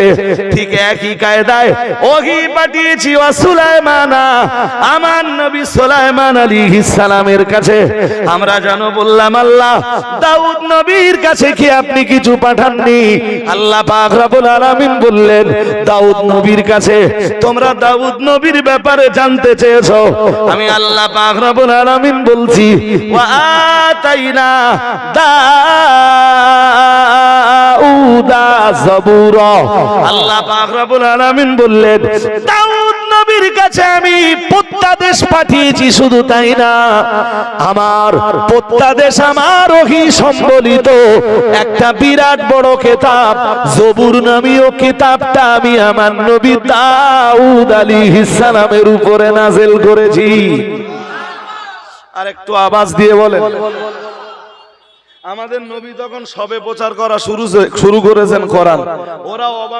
পাঠিয়েছে ঠিক একই কায়দায় ওহি পাঠিয়েছি সুলাইমানা, আমার নবী সুলাইমান আলাইহিস সালামের কাছে। আমরা জানো বললাম, আল্লাহ, দাউদ নবীর কাছে কি আপনি কিছু পাঠাননি? আল্লাহ পাক রব্বুল আলামিন বললেন, দাউদ নবীর কাছে, তোমরা দাউদ নবীর ব্যাপারে জানতে চেয়েছো? আমি আল্লাহ পাক রব্বুল আলামিন বলছি, ওয়া আতাইনা দাউদা পাঠিয়েছি, শুধু তাই না, আমার প্রত্যাদেশ একটা বিরাট বড় কিতাব জবুর নামীয় কিতাবটা আমি আমার নবী দাউদ আলাইহিস সালামের উপরে নাযিল করেছি। আর একটু আওয়াজ দিয়ে বলেন। আমাদের নবী তখন সবে প্রচার করা শুরু শুরু করেছেন করান ওরা